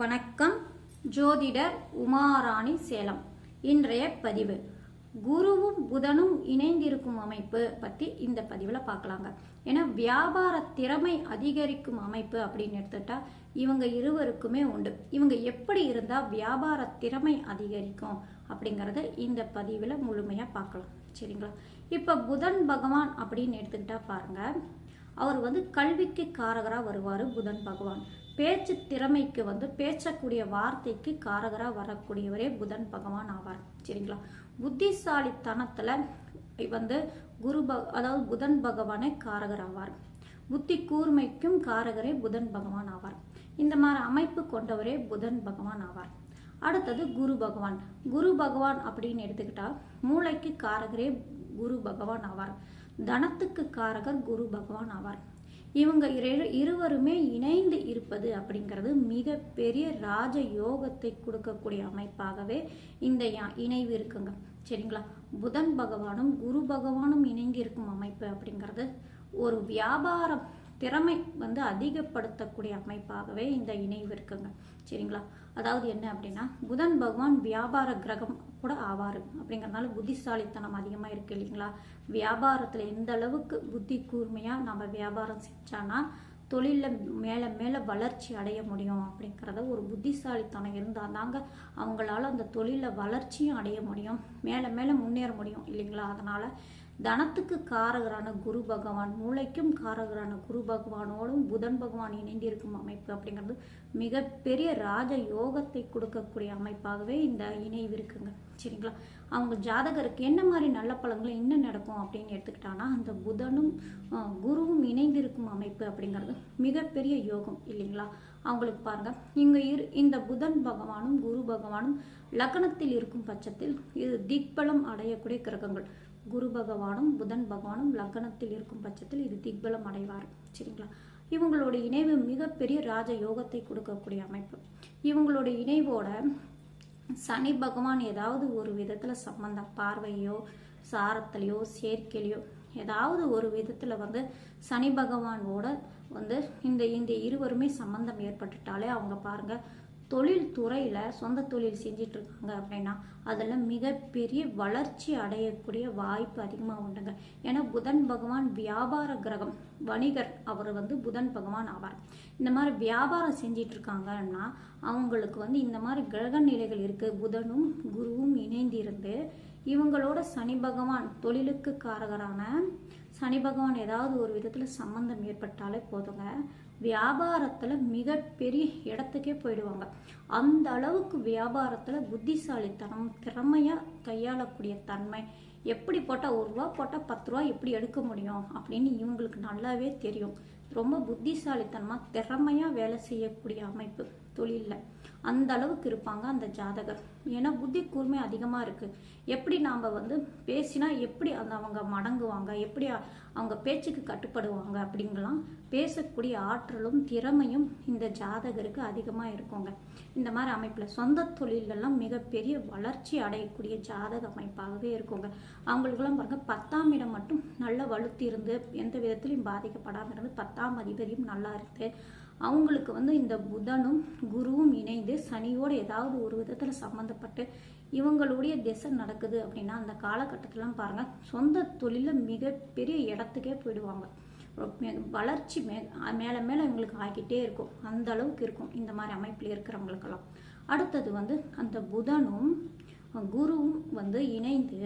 வணக்கம். ஜோதிடர் உமாராணி சேலம். இன்றைய பதிவு. குருவும் புதனும் இணைந்திருக்கும் அமைப்பு பற்றி இந்த பதிவில் பார்க்கலாங்க ஏன்னா வியாபார திறமை அதிகரிக்கும் அமைப்பு அப்படின்னு எடுத்துட்டா இவங்க இருவருக்குமே உண்டு. இவங்க எப்படி இருந்தால் வியாபார திறமை அதிகரிக்கும் அப்படிங்கிறத இந்த பதிவில் முழுமையாக பார்க்கலாம் சரிங்களா? இப்போ புதன் பகவான் அப்படின்னு எடுத்துக்கிட்டா பாருங்கள் அவர் வந்து கல்விக்கு காரகராக வருவார் புதன் பகவான். பேச்சு திறமைக்கு வந்து பேசக்கூடிய வார்த்தைக்கு காரகராக வரக்கூடியவரே புதன் பகவான் ஆவார். சரிங்களா? புத்திசாலித்தனத்தில் வந்து குரு ப அதாவது புதன் பகவானே காரகர் ஆவார். புத்தி கூர்மைக்கும் காரகரே புதன் பகவான் ஆவார். இந்த மாதிரி அமைப்பு கொண்டவரே புதன் பகவான் ஆவார். அடுத்தது குரு பகவான். குரு பகவான் அப்படின்னு எடுத்துக்கிட்டா மூளைக்கு காரகரே குரு பகவான் ஆவார். தனத்துக்கு காரகர் குரு பகவான் ஆவார். இவங்க இரு- இருவருமே இணைந்து இருப்பது அப்படிங்கிறது மிகப்பெரிய ராஜ யோகத்தை கொடுக்கக்கூடிய அமைப்பாகவே இந்த யா- இணைவு இருக்குங்க. சரிங்களா? புதன் பகவானும் குரு பகவானும் இணைந்திருக்கும் அமைப்பு அப்படிங்கிறது ஒரு வியாபாரம் திறமை வந்து அதிகப்படுத்தக்கூடிய அமைப்பாகவே இந்த இணைவு இருக்குங்க. சரிங்களா? அதாவது என்ன அப்படின்னா புதன் பகவான் வியாபார கிரகம் கூட ஆவார். அப்படிங்கிறதுனால புத்திசாலித்தனம் அதிகமாக இருக்கு இல்லைங்களா? வியாபாரத்தில் எந்த அளவுக்கு புத்தி கூர்மையாக நம்ம வியாபாரம் செஞ்சானா தொழிலில் மேலே மேலே வளர்ச்சி அடைய முடியும் அப்படிங்கிறத ஒரு புத்திசாலித்தனம் இருந்தால் தாங்க அவங்களால அந்த தொழிலில் வளர்ச்சியும் அடைய முடியும். மேலே மேலே முன்னேற முடியும் இல்லைங்களா? அதனால் தனத்துக்கு காரகரான குரு பகவான் மூளைக்கும் காரகரான குரு பகவானோடும் புதன் பகவான் இணைந்திருக்கும் அமைப்பு அப்படிங்கிறது மிகப்பெரிய ராஜ யோகத்தை கொடுக்கக்கூடிய அமைப்பாகவே இந்த இணைவு இருக்குங்க. சரிங்களா? அவங்க ஜாதகருக்கு என்ன மாதிரி நல்ல பழங்கள் என்ன நடக்கும் அப்படின்னு எடுத்துக்கிட்டாங்கன்னா அந்த புதனும் குருவும் இணைந்திருக்கும் அமைப்பு அப்படிங்கிறது மிகப்பெரிய யோகம் இல்லைங்களா? அவங்களுக்கு பாருங்க. இங்க இரு இந்த புதன் பகவானும் குரு பகவானும் லக்னத்தில் இருக்கும் பட்சத்தில் இது திக்பலம் அடையக்கூடிய கிரகங்கள். குரு பகவானும் புதன் பகவானும் லக்னத்தில் இருக்கும் பட்சத்தில் இது திக்பலம் அடைவார். சரிங்களா? இவங்களோட இணைவு மிகப்பெரிய ராஜ யோகத்தை கொடுக்கக்கூடிய அமைப்பு. இவங்களோட இணைவோட சனி பகவான் ஏதாவது ஒரு விதத்தில் சம்பந்தம் பார்வையோ சாரத்திலையோ சேர்க்கையிலையோ ஏதாவது ஒரு விதத்தில் வந்து சனி பகவானோட வந்து இந்த இந்த இருவருமே சம்பந்தம் ஏற்பட்டுட்டாலே அவங்க பாருங்க தொழில் துறையில் சொந்த தொழில் செஞ்சிட்டு இருக்காங்க அப்படின்னா அதில் மிகப்பெரிய வளர்ச்சி அடையக்கூடிய வாய்ப்பு அதிகமாக உண்டுங்க. ஏன்னா புதன் பகவான் வியாபார கிரகம் வணிகர் அவர் வந்து புதன் பகவான் ஆவார். இந்த மாதிரி வியாபாரம் செஞ்சிட்டு இருக்காங்கன்னா அவங்களுக்கு வந்து இந்த மாதிரி கிரக நிலைகள் இருக்கு. புதனும் குருவும் இணைந்து இருந்து இவங்களோட சனி பகவான் தொழிலுக்கு காரகரான சனி பகவான் ஏதாவது ஒரு விதத்தில் சம்பந்தம் ஏற்பட்டாலே போதுங்க. வியாபாரத்தில் மிகப்பெரிய இடத்துக்கே போயிடுவாங்க. அந்த அளவுக்கு வியாபாரத்தில் புத்திசாலித்தனம் திறமையாக கையாளக்கூடிய தன்மை எப்படி போட்டால் ஒரு ரூபா போட்டால் பத்து ரூபா எப்படி எடுக்க முடியும் அப்படின்னு இவங்களுக்கு நல்லாவே தெரியும். ரொம்ப புத்திசாலித்தனமாக திறமையாக வேலை செய்யக்கூடிய அமைப்பு. தொழிலில். அந்த அளவுக்கு இருப்பாங்க அந்த ஜாதகர். ஏன்னா புத்தி கூர்மை அதிகமாக இருக்குது எப்படி நாம் வந்து பேசினா எப்படி அந்த அவங்க மடங்குவாங்க? எப்படி அவங்க பேச்சுக்கு கட்டுப்படுவாங்க? அப்படிங்கலாம் பேசக்கூடிய ஆற்றலும் திறமையும் இந்த ஜாதகருக்கு அதிகமாக இருக்குங்க. இந்த மாதிரி அமைப்பில் சொந்த தொழிலெல்லாம் மிகப்பெரிய வளர்ச்சி அடையக்கூடிய ஜாதக அமைப்பாகவே இருக்குங்க. அவங்களுக்கெல்லாம் பாருங்கள் பத்தாம் இடம் மட்டும் நல்ல வலுத்து இருந்து எந்த விதத்திலையும் பாதிக்கப்படாமல் இருந்து பத்தாம் அதிபதியும் நல்லா இருக்குது அவங்களுக்கு வந்து இந்த புதனும் குருவும் இணைந்து சனியோட ஏதாவது ஒரு விதத்தில் சம்மந்தப்பட்டு இவங்களுடைய திசை நடக்குது அப்படின்னா அந்த காலகட்டத்திலாம் பாருங்கள் சொந்த தொழிலில் மிகப்பெரிய இடத்துக்கே போயிடுவாங்க. வளர்ச்சி மே மேலே மேலே இவங்களுக்கு ஆகிக்கிட்டே இருக்கும். அந்த அளவுக்கு இருக்கும் இந்த மாதிரி அமைப்பில் இருக்கிறவங்களுக்கெல்லாம். அடுத்தது வந்து அந்த புதனும் குருவும் வந்து இணைந்து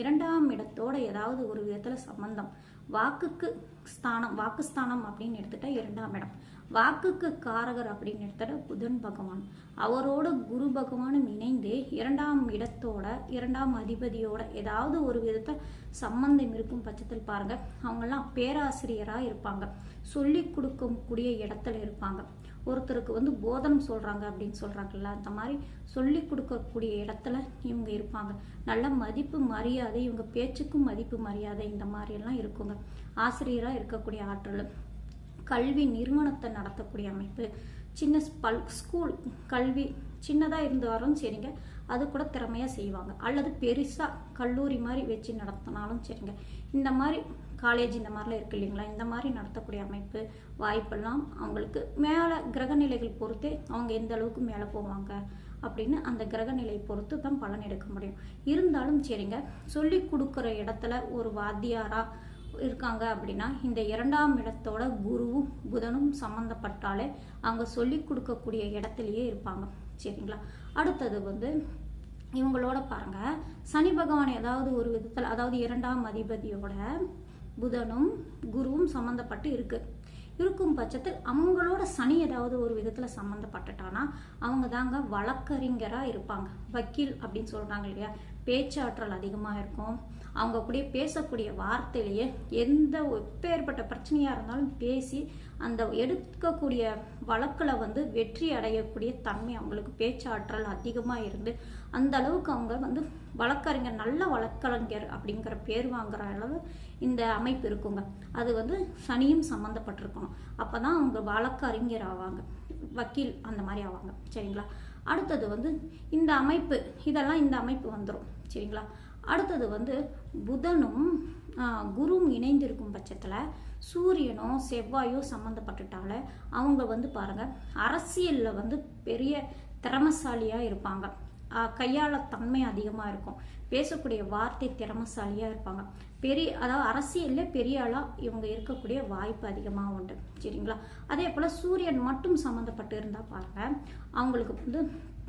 இரண்டாம் இடத்தோட ஏதாவது ஒரு விதத்தில் சம்பந்தம். வாக்குக்கு ஸ்தானம் வாக்குஸ்தானம் அப்படின்னு எடுத்துட்டா இரண்டாம் இடம். வாக்குக்கு காரகர் அப்படின்னு எடுத்துட்டா புதன் பகவான். அவரோட குரு பகவானும் இணைந்து இரண்டாம் இடத்தோட இரண்டாம் அதிபதியோட ஏதாவது ஒரு விதத்தை சம்பந்தம் இருக்கும் பட்சத்தில் பாருங்க அவங்கெல்லாம் பேராசிரியராக இருப்பாங்க. சொல்லி கொடுக்கக்கூடிய இடத்துல இருப்பாங்க. ஒருத்தருக்கு வந்து போதனம் சொல்கிறாங்க அப்படின்னு சொல்கிறாங்கல்ல அந்த மாதிரி சொல்லி கொடுக்கக்கூடிய இடத்துல இவங்க இருப்பாங்க. நல்ல மதிப்பு மரியாதை இவங்க பேச்சுக்கும் மதிப்பு மரியாதை இந்த மாதிரி எல்லாம் இருக்குங்க. ஆசிரியராக இருக்கக்கூடிய ஆற்றல். கல்வி நிறுவனத்தை நடத்தக்கூடிய அமைப்பு. சின்ன பல் ஸ்கூல் கல்வி சின்னதாக இருந்தாலும் சரிங்க. அது கூட திறமையாக செய்வாங்க. அல்லது பெருசாக கல்லூரி மாதிரி வச்சு நடத்தினாலும் சரிங்க. இந்த மாதிரி காலேஜ் இந்த மாதிரிலாம் இருக்கு இல்லைங்களா? இந்த மாதிரி நடத்தக்கூடிய அமைப்பு வாய்ப்பெல்லாம் அவங்களுக்கு மேலே கிரகநிலைகள் பொறுத்தே அவங்க எந்த அளவுக்கு மேலே போவாங்க அப்படின்னு அந்த கிரகநிலை பொறுத்து தான் பலன் எடுக்க முடியும். இருந்தாலும் சரிங்க. சொல்லி கொடுக்குற இடத்துல ஒரு வாத்தியாராக இருக்காங்க அப்படின்னா இந்த இரண்டாம் இடத்தோட குருவும் புதனும் சம்மந்தப்பட்டாலே அவங்க சொல்லி கொடுக்கக்கூடிய இடத்துலயே இருப்பாங்க. சரிங்களா? அடுத்தது வந்து இவங்களோட பாருங்க. சனி பகவான் ஏதாவது ஒரு விதத்தில் அதாவது இரண்டாம் அதிபதியோட புதனும் குருவும் சம்மந்தப்பட்டு இருக்கு. இருக்கும் பட்சத்தில் அவங்களோட சனி ஏதாவது ஒரு விதத்தில் சம்மந்தப்பட்டுட்டானா அவங்க தாங்க வழக்கறிஞராக இருப்பாங்க. வக்கீல் அப்படின்னு சொல்கிறாங்க இல்லையா? பேச்சாற்றல் அதிகமாக இருக்கும். அவங்க கூட பேசக்கூடிய வார்த்தையிலேயே எந்த எப்பேற்பட்ட பிரச்சனையாக இருந்தாலும் பேசி அந்த எடுக்கக்கூடிய வழக்கில் வந்து வெற்றி அடையக்கூடிய தன்மை அவங்களுக்கு பேச்சாற்றல் அதிகமாக இருந்து அந்த அளவுக்கு அவங்க வந்து வழக்கறிஞர் நல்ல வழக்கறிஞர் அப்படிங்கிற பேர் வாங்குற அளவு இந்த அமைப்பு இருக்குங்க. அது வந்து சனியும் சம்மந்தப்பட்டிருக்கணும் அப்போ தான் அவங்க வழக்கறிஞர் ஆவாங்க. வக்கீல் அந்த மாதிரி ஆவாங்க. சரிங்களா? அடுத்தது வந்து இந்த அமைப்பு இதெல்லாம் இந்த அமைப்பு வந்துடும் சரிங்களா? அடுத்தது வந்து புதனும் குருவும் இணைந்திருக்கும் பட்சத்தில் சூரியனோ செவ்வாயோ சம்மந்தப்பட்டுட்டால அவங்க வந்து பாருங்க அரசியலில் வந்து பெரிய திறமசாலியாக இருப்பாங்க. கையாள தன்மை அதிகமாக இருக்கும். பேசக்கூடிய வார்த்தை திறமசாலியாக இருப்பாங்க. பெரிய அதாவது அரசியல்ல பெரிய ஆளாக இவங்க இருக்கக்கூடிய வாய்ப்பு அதிகமாக உண்டு. சரிங்களா? அதே போல் சூரியன் மட்டும் சம்மந்தப்பட்டு இருந்தால் பாருங்க அவங்களுக்கு வந்து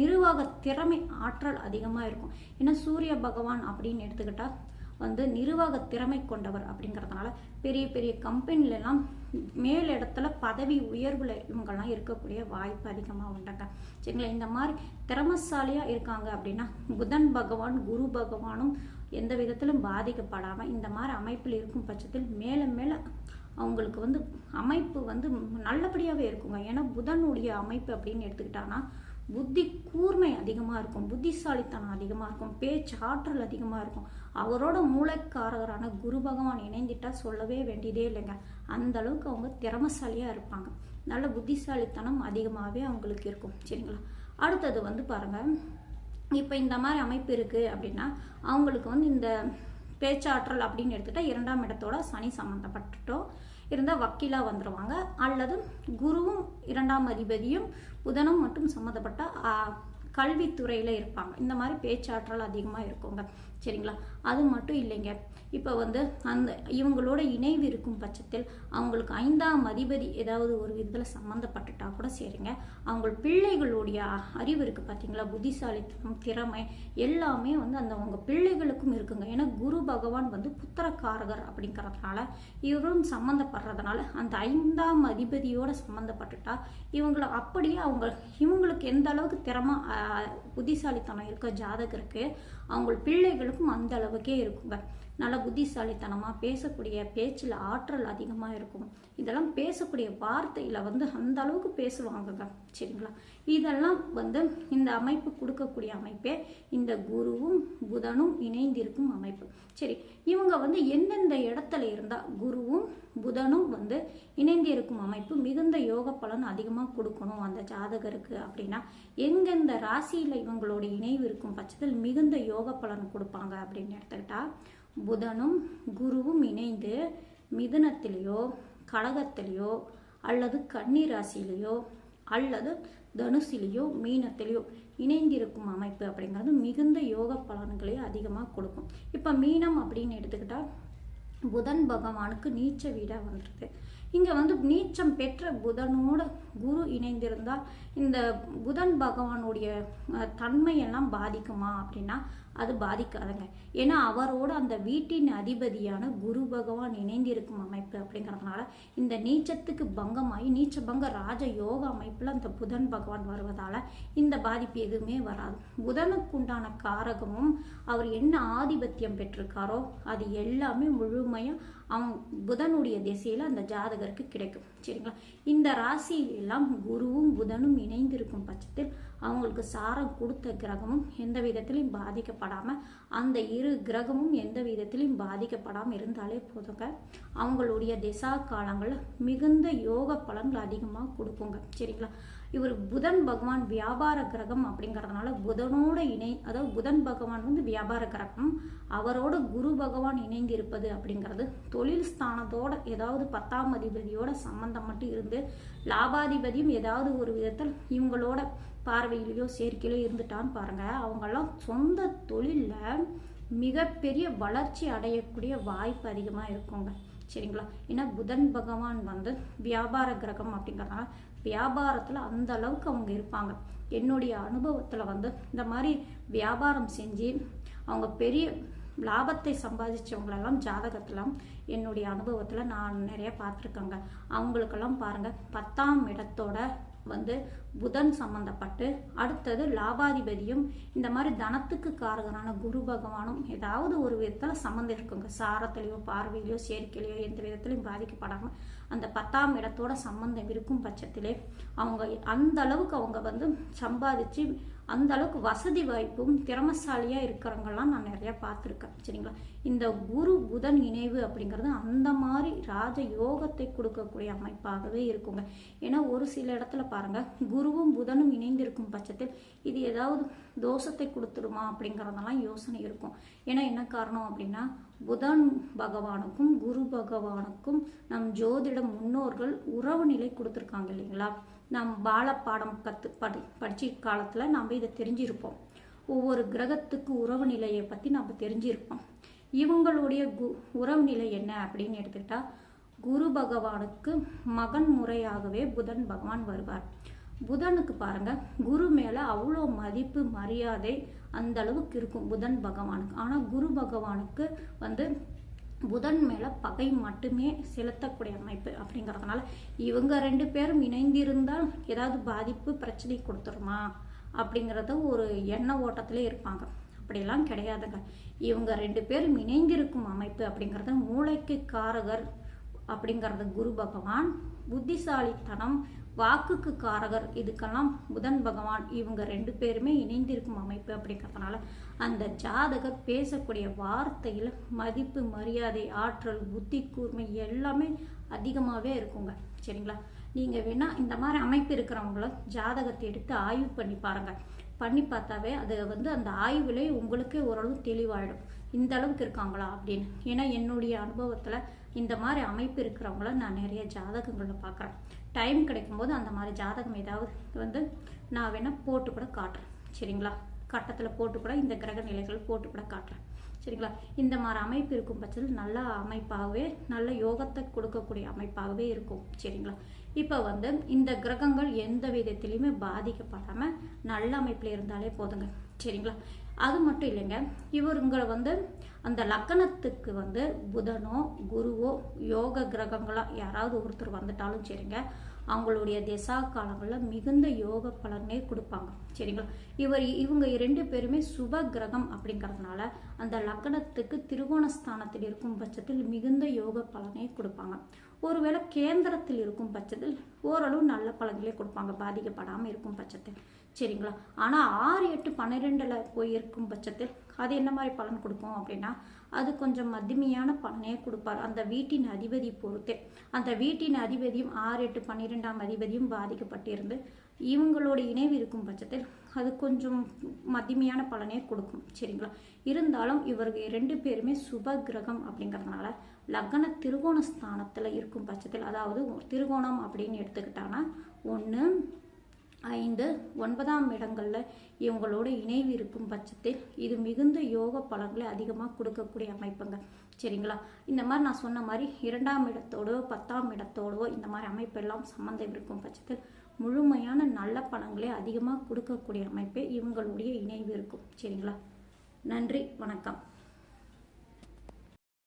நிர்வாக திறமை ஆற்றல் அதிகமாக இருக்கும். ஏன்னா சூரிய பகவான் அப்படின்னு எடுத்துக்கிட்டால் வந்து நிர்வாக திறமை கொண்டவர் அப்படிங்கிறதுனால பெரிய பெரிய கம்பெனிலலாம் மேல் இடத்துல பதவி உயர்வில் இவங்கெல்லாம் இருக்கக்கூடிய வாய்ப்பு அதிகமாக உண்டுங்க. சரிங்களா? இந்த மாதிரி திறமசாலியாக இருக்காங்க அப்படின்னா புதன் பகவான் குரு பகவானும் எந்த விதத்திலும் பாதிக்கப்படாமல் இந்த மாதிரி அமைப்பில் இருக்கும் பட்சத்தில் மேலே மேலே அவங்களுக்கு வந்து அமைப்பு வந்து நல்லபடியாகவே இருக்குங்க. ஏன்னா புதனுடைய அமைப்பு அப்படின்னு எடுத்துக்கிட்டாங்கன்னா புத்தி கூர்மை அதிகமாக இருக்கும் புத்திசாலித்தனம் அதிகமாக இருக்கும் பேச்சு ஆற்றல் அதிகமாக இருக்கும். அவரோட மூளைக்காரகரான குரு பகவான் இணைந்துட்டால் சொல்லவே வேண்டியதே இல்லைங்க. அந்த அளவுக்கு அவங்க திறமசாலியாக இருப்பாங்க. நல்ல புத்திசாலித்தனம் அதிகமாகவே அவங்களுக்கு இருக்கும். சரிங்களா? அடுத்தது வந்து பாருங்கள் இப்போ இந்த மாதிரி அமைப்பு இருக்குது அப்படின்னா அவங்களுக்கு வந்து இந்த பேச்சாற்றல் அப்படின்னு எடுத்துட்டா இரண்டாம் இடத்தோட சனி சம்மந்தப்பட்டுட்டோ இருந்தால் வக்கீலாக வந்துடுவாங்க அல்லது குருவும் இரண்டாம் அதிபதியும் புதனும் மட்டும் சம்மந்தப்பட்ட கல்வித்துறையில் இருப்பாங்க. இந்த மாதிரி பேச்சாற்றல் அதிகமாக இருக்குங்க. சரிங்களா? அது மட்டும் இல்லைங்க. இப்போ வந்து அந்த இவங்களோட இணைவு இருக்கும் பட்சத்தில் அவங்களுக்கு ஐந்தாம் அதிபதி ஏதாவது ஒரு விதத்தில் சம்மந்தப்பட்டுட்டா கூட சரிங்க. அவங்க பிள்ளைகளுடைய அறிவு இருக்குது பார்த்தீங்களா புத்திசாலித்தனம் திறமை எல்லாமே வந்து அந்த அவங்க பிள்ளைகளுக்கும் இருக்குங்க. ஏன்னா குரு பகவான் வந்து புத்திரக்காரகர் அப்படிங்கிறதுனால இவரும் சம்மந்தப்படுறதுனால அந்த ஐந்தாம் அதிபதியோட சம்மந்தப்பட்டுட்டா இவங்களை அப்படியே அவங்க இவங்களுக்கு எந்த அளவுக்கு திறமை புத்திசாலித்தனம் இருக்கோ ஜாதகருக்கு அவங்க பிள்ளைகளுக்கும் அந்த அளவுக்கே இருக்குங்க நல்ல புத்திசாலித்தனமாக பேசக்கூடிய பேச்சில் ஆற்றல் அதிகமாக இருக்கும். இதெல்லாம் பேசக்கூடிய வார்த்தையில் வந்து அந்த அளவுக்கு பேசுவாங்கங்க சரிங்களா? இதெல்லாம் வந்து இந்த அமைப்பு கொடுக்கக்கூடிய அமைப்பே இந்த குருவும் புதனும் இணைந்திருக்கும் அமைப்பு. சரி இவங்க வந்து எந்தெந்த இடத்துல இருந்தால் குருவும் புதனும் வந்து இணைந்து இருக்கும் அமைப்பு மிகுந்த யோக பலன் அதிகமாக கொடுக்கணும் அந்த ஜாதகருக்கு அப்படின்னா எங்கெந்த ராசியில் இவங்களோட இணைவு இருக்கும் பட்சத்தில் மிகுந்த யோக பலன் கொடுப்பாங்க அப்படின்னு எடுத்துக்கிட்டா புதனும் குருவும் இணைந்து மிதுனத்திலேயோ கடகத்திலேயோ அல்லது கன்னி ராசியிலேயோ அல்லது தனுசிலேயோ மீனத்திலேயோ இணைந்திருக்கும் அமைப்பு அப்படிங்கிறது மிகுந்த யோக பலன்களை அதிகமாக கொடுக்கும். இப்போ மீனம் அப்படின்னு எடுத்துக்கிட்டால் புதன் பகவானுக்கு நீச்ச வீடாக வந்துடுது இங்கே வந்து நீச்சம் பெற்ற புதனோட குரு இணைந்திருந்தால் இந்த புதன் பகவானுடைய தன்மையெல்லாம் பாதிக்குமா அப்படின்னா அது பாதிக்காதுங்க. ஏன்னா அவரோட அந்த வீட்டின் அதிபதியான குரு பகவான் இணைந்திருக்கும் அமைப்பு அப்படிங்கிறதுனால இந்த நீச்சத்துக்கு பங்கமாகி நீச்ச பங்க ராஜ யோக அமைப்பில் அந்த புதன் பகவான் வருவதால் இந்த பாதிப்பு எதுவுமே வராது. புதனுக்குண்டான காரகமும் அவர் என்ன ஆதிபத்தியம் பெற்றிருக்காரோ அது எல்லாமே முழுமையாக அவங்க புதனுடைய திசையில் அந்த ஜாதகருக்கு கிடைக்கும். சரிங்களா? இந்த ராசியில் எல்லாம் குருவும் புதனும் இணைந்திருக்கும் பட்சத்தில் அவங்களுக்கு சாரம் கொடுத்த கிரகமும் எந்த விதத்திலையும் பாதிக்கப்படாமல் அந்த இரு கிரகமும் எந்த விதத்திலையும் பாதிக்கப்படாமல் இருந்தாலே போதுங்க. அவங்களுடைய திசா காலங்களில் மிகுந்த யோக பலன்கள் அதிகமாக கொடுக்குங்க. சரிங்களா? இவர் புதன் பகவான் வியாபார கிரகம் அப்படிங்கிறதுனால புதனோட இணை அதாவது புதன் பகவான் வந்து வியாபார கிரகம் அவரோட குரு பகவான் இணைந்து இருப்பது அப்படிங்கிறது தொழில் ஸ்தானத்தோட ஏதாவது பத்தாம் அதிபதியோட சம்பந்தம் மட்டும் இருந்து லாபாதிபதியும் ஏதாவது ஒரு விதத்தில் இவங்களோட பார்வையிலையோ சேர்க்கையிலோ இருந்துட்டான்னு பாருங்க. அவங்கெல்லாம் சொந்த தொழிலில் மிகப்பெரிய வளர்ச்சி அடையக்கூடிய வாய்ப்பு அதிகமாக இருக்குங்க. சரிங்களா? ஏன்னா புதன் பகவான் வந்து வியாபார கிரகம் அப்படிங்கிறதுனால வியாபாரத்தில் அந்த அளவுக்கு அவங்க இருப்பாங்க. என்னுடைய அனுபவத்தில் வந்து இந்த மாதிரி வியாபாரம் செஞ்சு அவங்க பெரிய லாபத்தை சம்பாதிச்சவங்களெல்லாம் ஜாதகத்தில் என்னுடைய அனுபவத்தில் நான் நிறைய பார்த்துருக்கேங்க. அவங்களுக்கெல்லாம் பாருங்கள் பத்தாம் இடத்தோட வந்து புதன் சம்பந்தப்பட்டு அடுத்தது லாபாதிபதியும் இந்த மாதிரி தனத்துக்கு காரகரான குரு பகவானும் ஏதாவது ஒரு விதத்தில் சம்மந்தம் இருக்குங்க. சாரத்திலையோ பார்வையிலையோ சேர்க்கையிலையோ எந்த விதத்திலையும் பாதிக்கப்படாமல் அந்த பத்தாம் இடத்தோட சம்பந்தம் இருக்கும் பட்சத்திலே அவங்க அந்த அளவுக்கு அவங்க வந்து சம்பாதிச்சு அந்த அளவுக்கு வசதி வாய்ப்பும் திறமசாலியாக இருக்கிறவங்கலாம் நான் நிறையா பார்த்துருக்கேன். சரிங்களா? இந்த குரு புதன் இணைவு அப்படிங்கிறது அந்த மாதிரி ராஜ யோகத்தை கொடுக்கக்கூடிய அமைப்பாகவே இருக்குங்க. ஏன்னா ஒரு சில இடத்துல பாருங்கள் குருவும் புதனும் இணைந்திருக்கும் பட்சத்தில் இது ஏதாவது தோஷத்தை கொடுத்துருமா அப்படிங்கிறதெல்லாம் யோசனை இருக்கும். ஏன்னா என்ன காரணம் அப்படின்னா புதன் பகவானுக்கும் குரு பகவானுக்கும் நம் ஜோதிட முன்னோர்கள் உறவு நிலை கொடுத்துருக்காங்க இல்லைங்களா? நம் பாலப்பாடம் கற்று படி படிச்ச காலத்தில் நம்ம இதை தெரிஞ்சிருப்போம். ஒவ்வொரு கிரகத்துக்கு உறவு நிலையை பற்றி நம்ம தெரிஞ்சிருப்போம். இவங்களுடைய கு உறவு நிலை என்ன அப்படின்னு எடுத்துக்கிட்டா குரு பகவானுக்கு மகன் முறையாகவே புதன் பகவான் வருவார். புதனுக்கு பாருங்க குரு மேலே அவ்வளோ மதிப்பு மரியாதை அந்த அளவுக்கு இருக்கும் புதன் பகவானுக்கு. ஆனால் குரு பகவானுக்கு வந்து புதன் மேலே பகை மட்டுமே செலுத்தக்கூடிய அமைப்பு அப்படிங்கிறதுனால இவங்க ரெண்டு பேரும் இணைந்திருந்தால் ஏதாவது பாதிப்பு பிரச்சனை கொடுத்துருமா? அப்படிங்கிறத ஒரு எண்ண ஓட்டத்திலே இருப்பாங்க. அப்படியெல்லாம் கிடையாதுங்க. இவங்க ரெண்டு பேரும் இணைந்திருக்கும் அமைப்பு அப்படிங்கிறத மூளைக்கு காரகர் அப்படிங்கிறது குரு பகவான் புத்திசாலித்தனம் வாக்குக்கு காரகர் இதுக்கெல்லாம் புதன் பகவான் இவங்க ரெண்டு பேருமே இணைந்திருக்கும் அமைப்பு அப்படிங்கிறதுனால அந்த ஜாதகர் பேசக்கூடிய வார்த்தையில் மதிப்பு மரியாதை ஆற்றல் புத்தி கூர்மை எல்லாமே அதிகமாகவே இருக்குங்க. சரிங்களா? நீங்கள் வேணால் இந்த மாதிரி அமைப்பு இருக்கிறவங்கள ஜாதகத்தை எடுத்து ஆய்வு பண்ணி பாருங்கள் பண்ணி பார்த்தாவே அது வந்து அந்த ஆய்வுலேயே உங்களுக்கே ஓரளவு தெளிவாயிடும். இந்த அளவுக்கு இருக்காங்களா அப்படின்னு. ஏன்னா என்னுடைய அனுபவத்தில் இந்த மாதிரி அமைப்பு இருக்கிறவங்கள நான் நிறைய ஜாதகங்களில் பார்க்குறேன் டைம் கிடைக்கும்போது அந்த மாதிரி ஜாதகம் ஏதாவது வந்து நான் வேணால் போட்டு கூட காட்டுறேன். சரிங்களா? கட்டத்தில் போட்டு கூட இந்த கிரக நிலைகள் போட்டு கூட காட்டுறேன். சரிங்களா? இந்த மாதிரி அமைப்பு இருக்கும் பட்சத்தில் நல்ல அமைப்பாகவே நல்ல யோகத்தை கொடுக்கக்கூடிய அமைப்பாகவே இருக்கும். சரிங்களா? இப்போ வந்து இந்த கிரகங்கள் எந்த விதத்திலையுமே பாதிக்கப்படாமல் நல்ல அமைப்பில் இருந்தாலே போதுங்க. சரிங்களா? அது மட்டும் இல்லைங்க. இவருங்களை வந்து அந்த லக்கணத்துக்கு வந்து புதனோ குருவோ யோக கிரகங்களாக யாராவது ஒருத்தர் வந்துட்டாலும் சரிங்க. அவங்களுடைய திசா காலங்களில் மிகுந்த யோக பலனே கொடுப்பாங்க. சரிங்களா? இவர் இவங்க ரெண்டு பேருமே சுப கிரகம் அப்படிங்கிறதுனால அந்த லக்கணத்துக்கு திருவோணஸ்தானத்தில் இருக்கும் பட்சத்தில் மிகுந்த யோக பலனை கொடுப்பாங்க. ஒருவேளை கேந்திரத்தில் இருக்கும் பட்சத்தில் ஓரளவு நல்ல பலன்களே கொடுப்பாங்க பாதிக்கப்படாமல் இருக்கும் பட்சத்தில். சரிங்களா? ஆனால் ஆறு எட்டு பன்னிரெண்டில் போய் இருக்கும் பட்சத்தில் அது என்ன மாதிரி பலன் கொடுக்கும் அப்படின்னா அது கொஞ்சம் மத்திமையான பலனே கொடுப்பார். அந்த வீட்டின் அதிபதி பொறுத்தே. அந்த வீட்டின் அதிபதியும் ஆறு எட்டு பன்னிரெண்டாம் அதிபதியும் பாதிக்கப்பட்டிருந்து இவங்களோட இணைவு இருக்கும் பட்சத்தில் அது கொஞ்சம் மத்திமையான பலனே கொடுக்கும். சரிங்களா? இருந்தாலும் இவர்கள் ரெண்டு பேருமே சுப கிரகம் அப்படிங்கிறதுனால லக்ன திருகோண ஸ்தானத்தில் இருக்கும் பட்சத்தில் அதாவது திருகோணம் அப்படின்னு எடுத்துக்கிட்டாங்கன்னா ஒன்று ஐந்து ஒன்பதாம் இடங்களில் இவங்களோட இணைவு இருக்கும் பட்சத்தில் இது மிகுந்த யோக பலன்களை அதிகமாக கொடுக்கக்கூடிய அமைப்புங்க. சரிங்களா? இந்த மாதிரி நான் சொன்ன மாதிரி இரண்டாம் இடத்தோடோ பத்தாம் இடத்தோடோ இந்த மாதிரி அமைப்பெல்லாம் சம்மந்தம் இருக்கும் பட்சத்தில் முழுமையான நல்ல பலன்களை அதிகமாக கொடுக்கக்கூடிய அமைப்பே இவங்களுடைய இணைவு இருக்கும். சரிங்களா? நன்றி வணக்கம்.